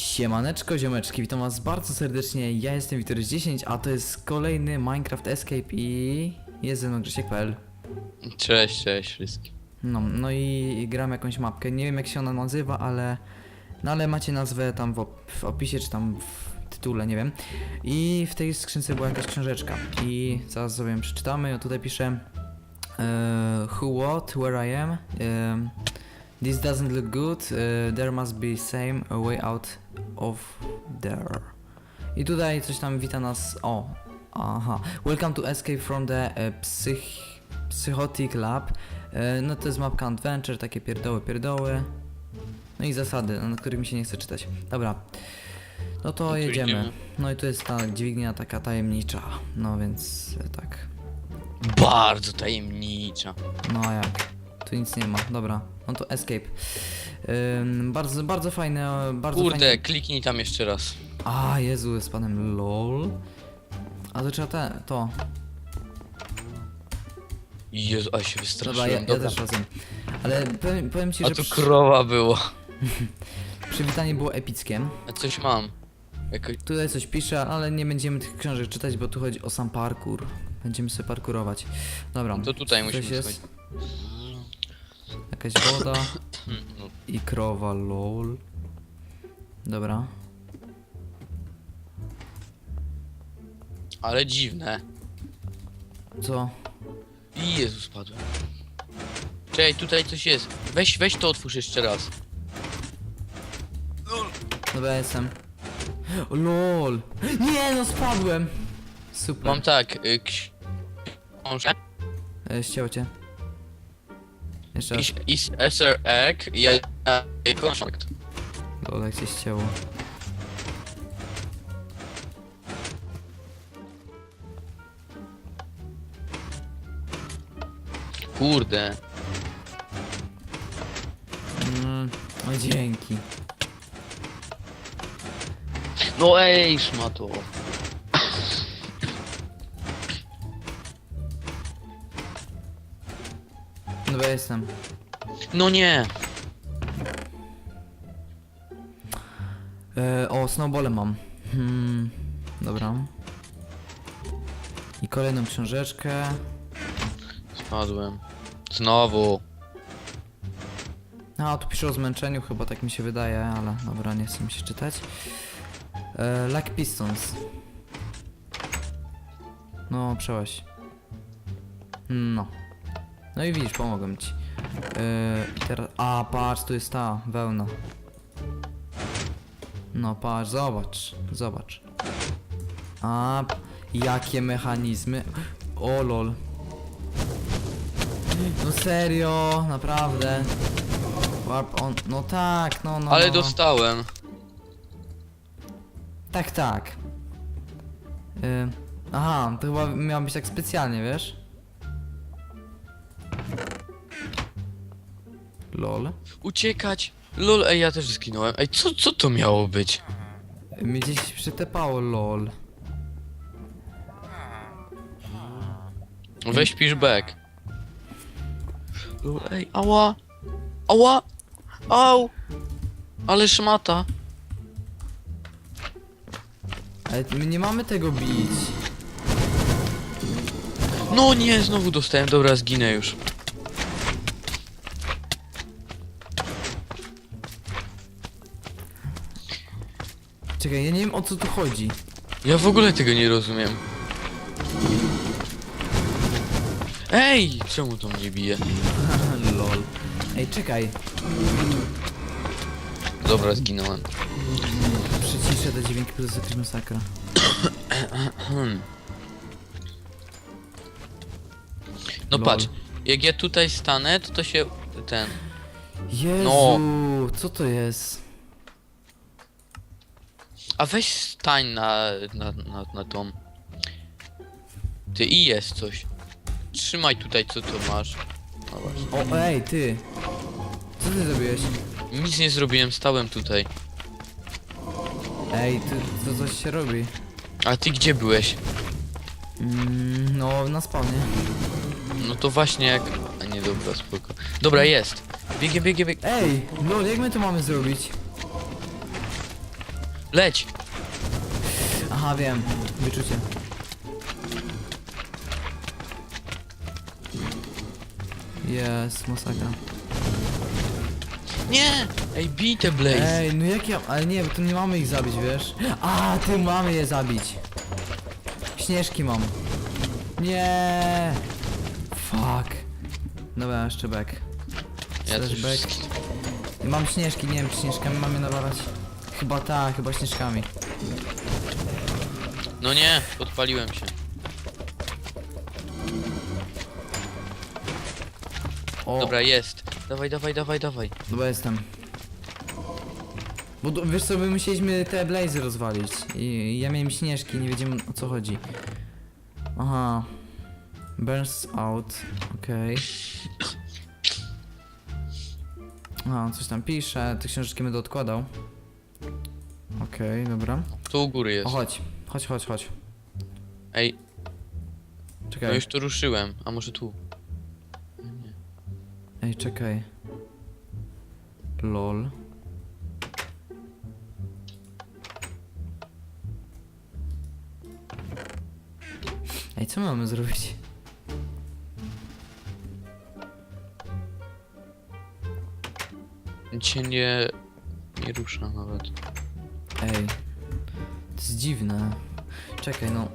Siemaneczko ziomeczki, witam was bardzo serdecznie, ja jestem Witory10, a to jest kolejny Minecraft Escape i jest ze mną Grzesiek.pl Cześć, cześć wszystkim. No, no i gram jakąś mapkę, nie wiem jak się ona nazywa, ale... No ale macie nazwę tam w, op w opisie, czy tam w tytule, nie wiem. I w tej skrzynce była jakaś książeczka. I zaraz sobie ją przeczytamy, ja tutaj piszę e, Who, what, where I am. Em, This doesn't look good, e, there must be same a way out of there. I tutaj coś tam wita nas, o, aha, welcome to escape from the e, psych, psychotic lab. E, no to jest mapka adventure, takie pierdoły, pierdoły. No i zasady, na których mi się nie chce czytać. Dobra. No to to jedziemy. No i tu jest ta dźwignia taka tajemnicza. No więc e, tak. Bardzo tajemnicza. No a jak? Tu nic nie ma. Dobra. No to escape. Ym, bardzo, bardzo fajne, bardzo Kurde, fajne. kliknij tam jeszcze raz. A, Jezu, z panem LOL. A to trzeba te, to. Jezu, a się Dobra, wystraszyłem. ja, ja Dobra. też razem. Ale powiem, powiem ci, A że tu przy, krowa była. przywitanie było epickie. A coś mam. Jako... Tutaj coś pisze, ale nie będziemy tych książek czytać, bo tu chodzi o sam parkour. Będziemy sobie parkurować. Dobra. To tutaj musimy jest. Jakaś woda i krowa, lol. Dobra. Ale dziwne. Co? I Jezu, spadłem. Czekaj, tutaj coś jest. Weź, weź to otwórz jeszcze raz. Dobra, jestem. O, lol. Nie, no spadłem. Super. Mam tak, y, ksi- książkę. E, ścięło cię. Jeszcze raz. Is, is SR egg, ja, ja, kontrakt. Lol, jak się ścięło. Kurde. Mm, no dzięki. No ej, szmato. Dobra, jestem. No nie. E, o, snowballem mam. Hmm, dobra. I kolejną książeczkę. Spadłem. Znowu. A, tu pisze o zmęczeniu, chyba tak mi się wydaje, ale dobra, nie chcę mi się czytać. E, like Pistons. No, przełaś. No. No i widzisz, pomogłem ci. I teraz... A, patrz, tu jest ta wełna. No, patrz, zobacz, zobacz. A, jakie mechanizmy. O, lol. No serio, naprawdę. Warp on, no tak, no, no. Ale no. dostałem. Tak, tak. Y, aha, to chyba miało być tak specjalnie, wiesz? Lol. Uciekać. Lol, ej, ja też zginąłem. Ej, co, co to miało być? Mi gdzieś przytepało lol. Weź pisz back. Lol, ej, ała. Ała. Au. Ale szmata. Ale my nie mamy tego bić. No nie, znowu dostałem. Dobra, zginę już. Czekaj, ja nie wiem o co tu chodzi. Ja w ogóle tego nie rozumiem. Ej, czemu to mnie bije? lol. Ej, czekaj. Dobra, zginąłem. Przyciszę te dźwięki, jakaś masakra. No Lol. patrz, jak ja tutaj stanę, to to się ten. Jezu, No. co to jest? A weź stań na, na, na, na tą. Ty i jest coś. Trzymaj tutaj co to masz. No właśnie. O, ej, ty. Co ty zrobiłeś? Nic nie zrobiłem, stałem tutaj. Ej, ty, to coś się robi. A ty gdzie byłeś? Mm, no, na spawnie. No to właśnie jak. A nie dobra, spoko. Dobra, jest. Biegiem, biegiem, biegiem. Ej, lol, jak my to mamy zrobić? Leć! Aha, wiem. Wyczucie. Jest, masakra. Nie! Ej, bij te Blaze! Ej, no jak ja... Ale nie, bo tu nie mamy ich zabić, wiesz? A, ty mamy je zabić. Śnieżki mam. Nie. Fuck. Dobra, jeszcze back. Ja też back. Mam śnieżki, nie wiem czy śnieżkami mamy nawalać. Chyba tak, chyba śnieżkami. No nie, podpaliłem się. O, Dobra, jest. Dawaj, dawaj, dawaj, dawaj. Dobra, jestem. Bo do- wiesz co, my musieliśmy te blazy rozwalić. I, I ja miałem śnieżki, nie wiedziałem o co chodzi. Aha. Burns out, okej. A, coś tam pisze, te książeczki będę odkładał. Okej, dobra. Tu u góry O, jest. chodź, chodź, chodź, chodź. Ej, Czekaj. no już tu ruszyłem. A może tu? Ej, czekaj. LOL. Ej, co mamy zrobić? Nic się nie... nie rusza nawet. Ej. To jest dziwne. Czekaj, no.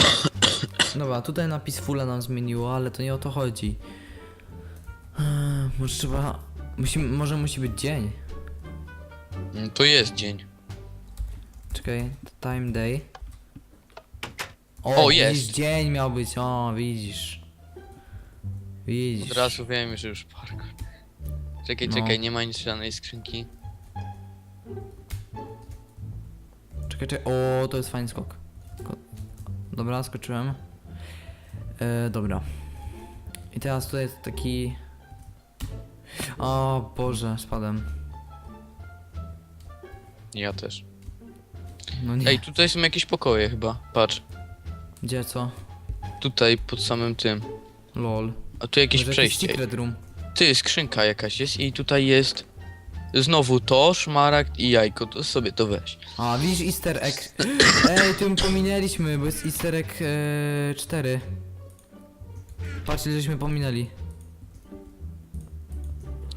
Dobra, tutaj napis fulla nam zmieniło, ale to nie o to chodzi. Eee, Może trzeba... Musi, może musi być dzień. Mm, To jest dzień. Czekaj, time day. O, widzisz, jest. dzień miał być, o, widzisz. Widzisz. Od razu wiem, że już parkour. Czekaj, No. czekaj, nie ma nic żadnej skrzynki. Czekaj, czekaj, o, to jest fajny skok. Ko- Dobra, skoczyłem. E, dobra. I teraz tutaj jest taki... O Boże, spadłem. Ja też. No nie. Ej, tutaj są jakieś pokoje chyba. Patrz. Gdzie, co? Tutaj pod samym tym. Lol. A tu jakieś Może przejście. secret room. Ty, skrzynka jakaś jest i tutaj jest znowu to, szmaragd i jajko, to sobie to weź. A, widzisz easter egg. Ej, tym pominęliśmy, bo jest easter egg e, 4. Patrz, ile żeśmy pominęli.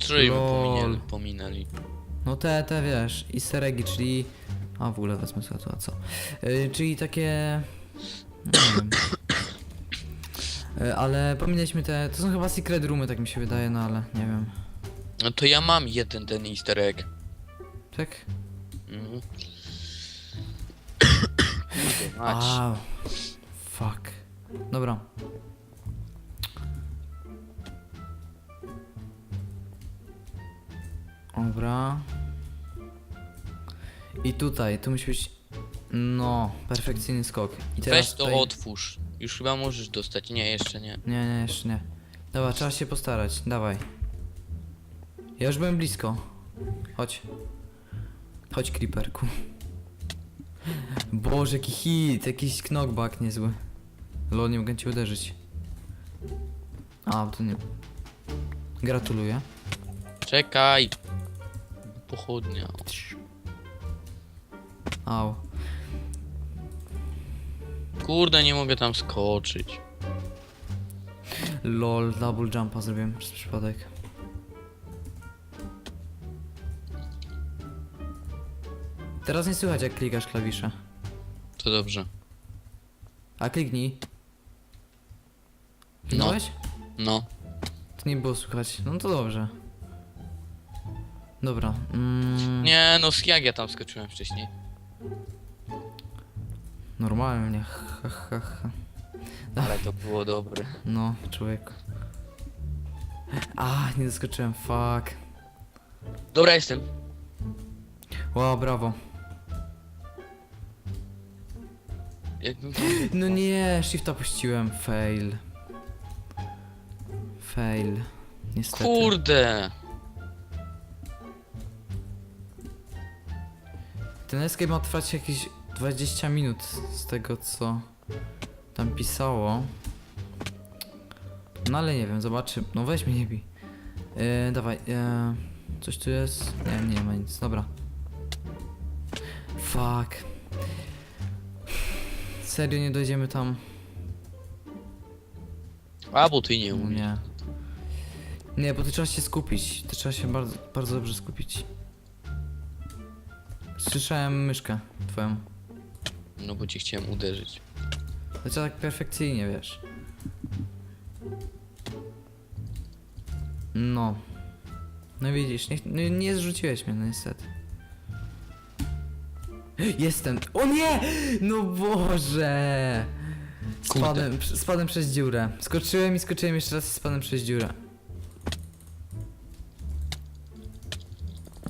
Żeśmy Lol. pominęli, pominęli. No te, te wiesz, easter eggi, czyli... A w ogóle wezmę sobie to, a co? Yy, czyli takie... Nie wiem. Yy, ale pominęliśmy te... To są chyba secret roomy, tak mi się wydaje, no ale nie wiem. No to ja mam jeden ten easter egg. Tak? Mhm. Kurde, mać. A, fuck. Dobra. Dobra. I tutaj, tu musi być... No, perfekcyjny skok. I teraz Weź to tutaj... otwórz. Już chyba możesz dostać. Nie, jeszcze nie. Nie, nie, jeszcze nie. Dobra, trzeba się postarać, dawaj. Ja już byłem blisko. Chodź. Chodź, creeperku. Boże, jaki hit, jakiś knockback niezły. Lol, nie mogę cię uderzyć. A, to nie... Gratuluję. Czekaj. Pochodnia. Au. Kurde, nie mogę tam skoczyć. Lol, double jumpa zrobiłem przez przypadek. Teraz nie słychać jak klikasz klawisze. To dobrze. A kliknij. No. Kliknąłeś? No. To nie było słychać. No to dobrze. Dobra. Mm, Nie, no jak ja tam skoczyłem wcześniej. Normalnie. Ha, ha, ha. Ale to było dobre. No, człowieku. A, nie doskoczyłem. Fuck. Dobra, jestem. Wow, brawo. Jakbym... No nie, shifta puściłem. Fail. Fail. Niestety. Kurde. Ten escape ma trwać jakieś 20 minut z tego co tam pisało. No ale nie wiem, zobaczy. No weź mnie nie bij. E, dawaj, e, coś tu jest? Nie, nie ma nic, dobra. Fuck. Serio nie dojdziemy tam? A, bo ty nie No umiesz. nie. Nie, bo to trzeba się skupić. To trzeba się bardzo, bardzo dobrze skupić. Słyszałem myszkę twoją. No bo cię chciałem uderzyć. To trzeba tak perfekcyjnie, wiesz. No. No widzisz, nie, nie, nie zrzuciłeś mnie, no niestety. Jestem. O nie! No Boże! Kurde. Spadłem, spadłem przez dziurę. Skoczyłem i skoczyłem jeszcze raz i spadłem przez dziurę.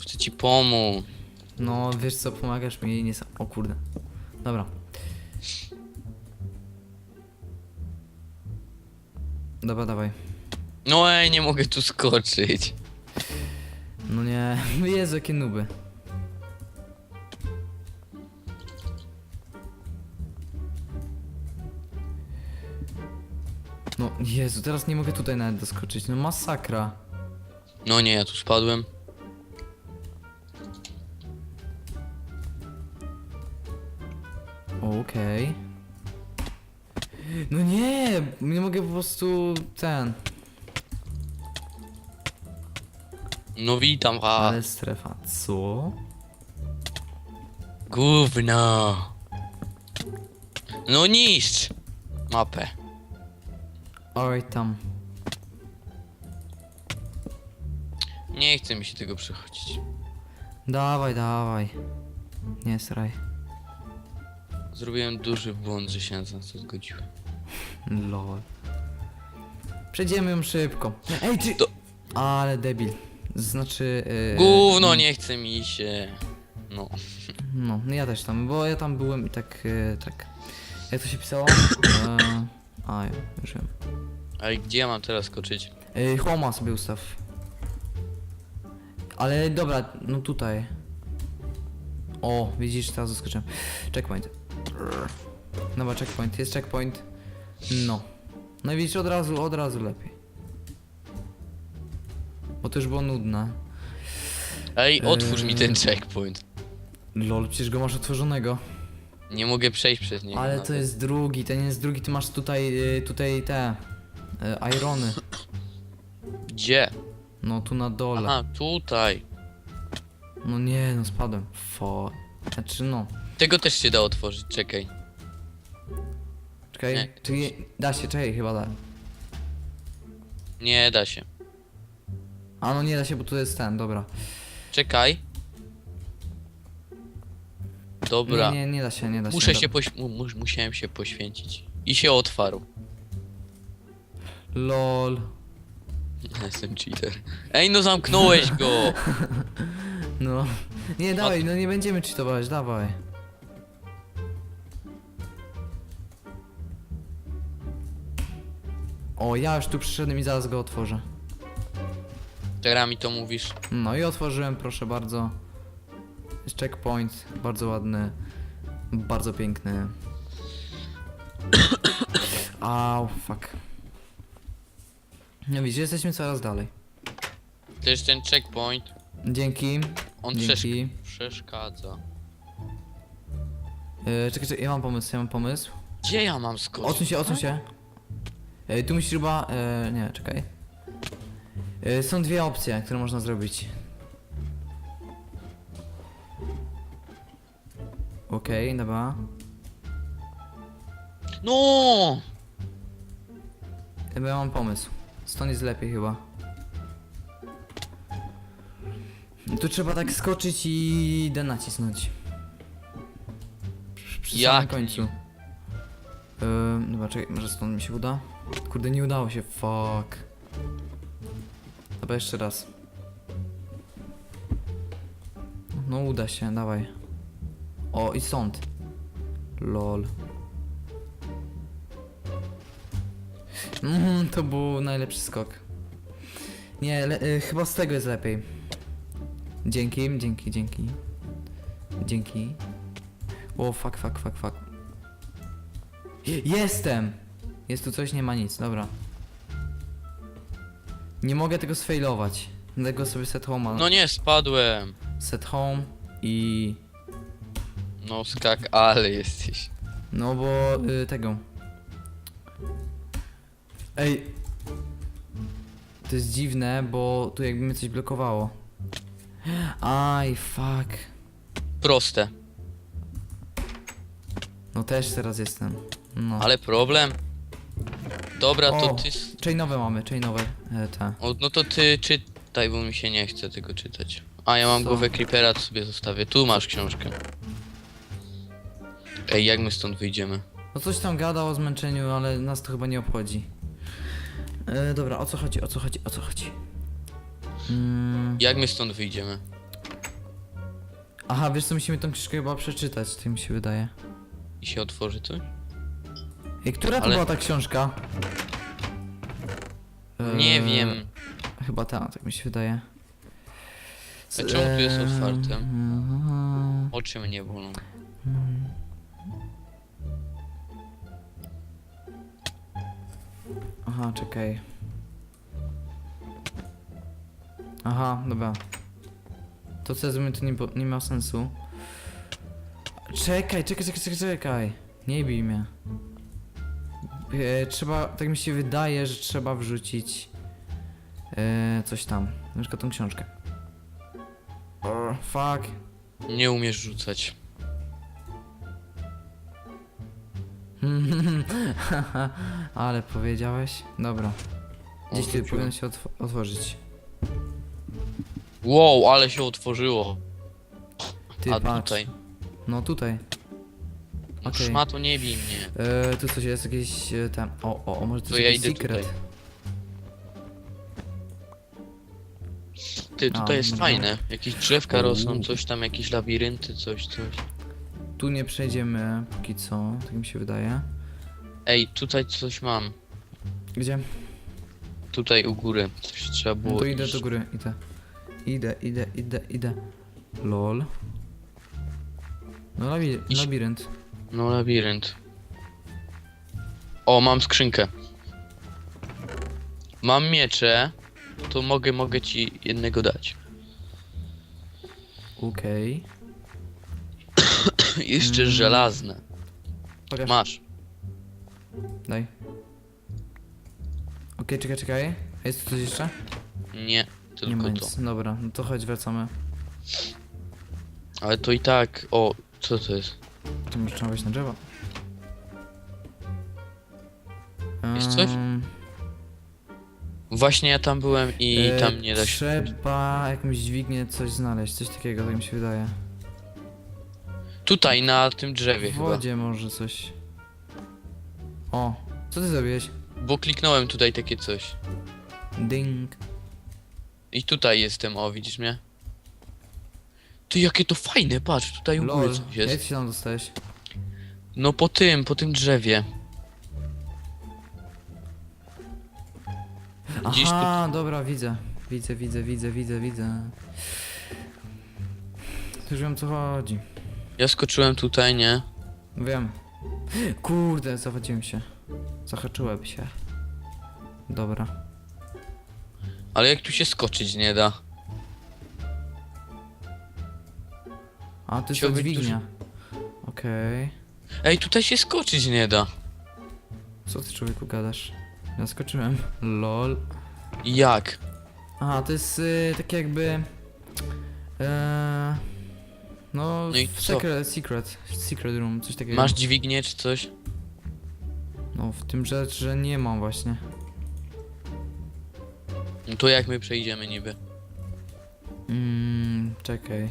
Chcę ci pomóc. No, wiesz co, pomagasz mi nie. O kurde. Dobra. Dobra, dawaj. No ej, nie mogę tu skoczyć. No nie, Jezu, jakie nuby. Jezu, teraz nie mogę tutaj nawet doskoczyć, no masakra. No nie, ja tu spadłem. Okej. No nie, nie mogę po prostu ten, No witam, ha. ale strefa, co? Gówno. No niszcz mapę. Alright, tam. Nie chce mi się tego przechodzić. Dawaj, dawaj. Nie sraj. Zrobiłem duży błąd, że się na to zgodziłem. Lol. Przejdziemy ją szybko. Ej, czy... To- Ale debil. Znaczy... Yy, Gówno, nie chce mi się. No. No, no ja też tam, bo ja tam byłem i tak, yy, tak... Jak to się pisało? Yy, a, ja już wiem. Ale gdzie ja mam teraz skoczyć? Yy, Homa sobie ustaw. Ale dobra, no tutaj. O, widzisz, teraz zaskoczyłem. Checkpoint. Dobra, checkpoint, jest checkpoint. No. No i widzisz, od razu, od razu lepiej. Bo to już było nudne. Ej, otwórz mi ten checkpoint. Lol, przecież go masz otworzonego. Nie mogę przejść przez niego. Ale nawet. to jest drugi, ten jest drugi, ty masz tutaj, y, tutaj te... y, Irony. Gdzie? No tu na dole. Aha, tutaj. No nie, no spadłem. Fo. Znaczy no. Tego też się da otworzyć, czekaj. Czekaj, Nie. czy da się, czekaj, chyba da. Nie da się. A no nie da się, bo tu jest ten, dobra. Czekaj. Dobra. Nie, nie, nie da się, nie da się. Muszę się poś... mu- mus- musiałem się poświęcić. I się otwarł. Lol. Jestem cheater. Ej, no zamknąłeś go! No. Nie, dawaj, no nie będziemy cheatować, dawaj. O, ja już tu przyszedłem i zaraz go otworzę. Teraz mi to mówisz. No i otworzyłem, proszę bardzo. Jest checkpoint, bardzo ładny, bardzo piękny. Au, fuck. No widzisz, jesteśmy coraz dalej. Też ten checkpoint, Dzięki, on dzięki. przeszkadza. Yy, czekaj, czekaj, ja mam pomysł, ja mam pomysł. Gdzie ja mam skoczyć? Odsuń się, odsuń się. Yy, tu musisz chyba, yy, nie, czekaj. Yy, są dwie opcje, które można zrobić. Okej, dobra. No! Chyba ja mam pomysł. Stąd jest lepiej chyba. Tu trzeba tak skoczyć i D nacisnąć. Przy, samym Jak? końcu. Yy, dobra, czekaj, może stąd mi się uda? Kurde, nie udało się, fuck. Dobra, jeszcze raz. No uda się, dawaj. O, i stąd. Lol. Mhm, to był najlepszy skok. Nie, y, chyba z tego jest lepiej. Dzięki, dzięki, dzięki. Dzięki. O, fuck, fuck, fuck, fuck. Jestem! Jest tu coś, nie ma nic, dobra. Nie mogę tego sfailować. Dlatego sobie set home. No nie, spadłem. Set home i... No skak, ale jesteś. No bo y, tego. Ej. To jest dziwne, bo tu jakby mnie coś blokowało. Aj, fuck. Proste. No też teraz jestem. No. Ale problem. Dobra, to O. ty. s- Chainowe mamy, chainowe e, te. O, no to ty czytaj, bo mi się nie chce tego czytać. A ja mam Co? głowę creepera, to sobie zostawię. Tu masz książkę. Ej, jak my stąd wyjdziemy? No coś tam gada o zmęczeniu, ale nas to chyba nie obchodzi. E, dobra, o co chodzi, o co chodzi, o co chodzi? Mm. Jak my stąd wyjdziemy? Aha, wiesz co, musimy tą książkę chyba przeczytać, tak mi się wydaje. I się otworzy coś? I która to Ale- była ta książka? Nie Eee, wiem. Chyba ta, tak mi się wydaje. A czemu tu jest otwarte? Eee, Oczy mnie bolą. Aha, czekaj. Aha, dobra. To co ja zrobiłem to nie, nie ma sensu. Czekaj, czekaj, czekaj, czekaj, czekaj. Nie bij mnie. E, trzeba, tak mi się wydaje, że trzeba wrzucić e, coś tam. Na przykład tą książkę. Fuck. Nie umiesz rzucać. Ale powiedziałeś? Dobra. Gdzieś Odrzuciłem. powinno się otw otworzyć. Wow, ale się otworzyło. Ty A patrz. tutaj. No tutaj. No Okej. szmato nie bij mnie. E, tu coś jest, jakieś e, tam. O, o, o może to To jest ja jakiś idę secret. tutaj. Ty, A, tutaj jest dobra. fajne. Jakieś drzewka rosną, Uuu. coś tam, jakieś labirynty, coś, coś. Tu nie przejdziemy póki co, tak mi się wydaje. Ej, tutaj coś mam. Gdzie? Tutaj u góry. Coś trzeba było. No to idę do góry, idę. Idę, idę, idę, idę. Lol. No labi Iść. labirynt. No, labirynt. O, mam skrzynkę. Mam miecze. To mogę, mogę ci jednego dać. Okej. Jeszcze Mm. żelazne. Pokaż. Masz. Daj. Okej, czekaj, czekaj. A jest tu coś jeszcze? Nie, nie tylko ma to. nic. Dobra, no to chodź, wracamy. Ale to i tak. O, co to jest? To może trzeba wejść na drzewo. Jest coś? Ehm, Właśnie ja tam byłem i e, tam nie da się. Trzeba jakąś dźwignię coś znaleźć, coś takiego, tak mi się wydaje. Tutaj na tym drzewie W chyba. wodzie może coś. O, co ty zrobiłeś? Bo kliknąłem tutaj takie coś. Ding. I tutaj jestem, o widzisz mnie? Ty jakie to fajne, patrz, tutaj u góry Lol, coś jak jest. się tam dostałeś? No po tym, po tym drzewie. Tu- Aha, dobra, widzę. Widzę, widzę, widzę, widzę, widzę. Już wiem co chodzi. Ja skoczyłem tutaj, nie? Wiem. Kurde, zawadziłem się. Zahaczyłem się. Dobra. Ale jak tu się skoczyć nie da? A, to jest Chciał ta być dźwignia. Okej. Ej, tutaj się skoczyć nie da. Co ty człowieku gadasz? Ja skoczyłem. Lol. Jak? Aha, to jest y, takie jakby... E, no, No i w co? secret, secret, secret room, coś takiego. Masz dźwignię czy coś? No, w tym rzecz, że nie mam właśnie. No to jak my przejdziemy niby? Mm, czekaj.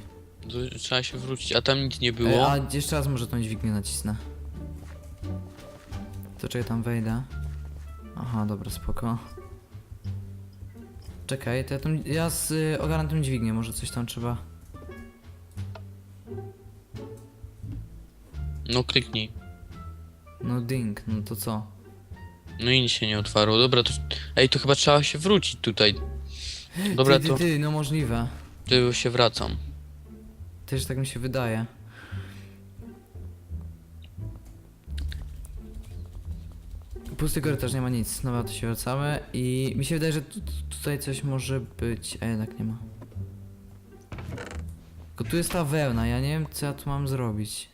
To trzeba się wrócić, a tam nic nie E, było. a jeszcze raz może tą dźwignię nacisnę. To czekaj, tam wejdę. Aha, dobra, spoko. Czekaj, to ja, tą, ja z, y, ogarnę tą dźwignię, może coś tam trzeba... No kliknij. No ding, no to co? No i nic się nie otwarło. Dobra, to... Ej, to chyba trzeba się wrócić tutaj. Dobra, ty, ty, to... ty, no możliwe. To się wracam. Też tak mi się wydaje. Pusty korytarz, nie ma nic. Dobra, to się wracamy i mi się wydaje, że tu- tutaj coś może być, a jednak nie ma. Tylko tu jest ta wełna, ja nie wiem co ja tu mam zrobić.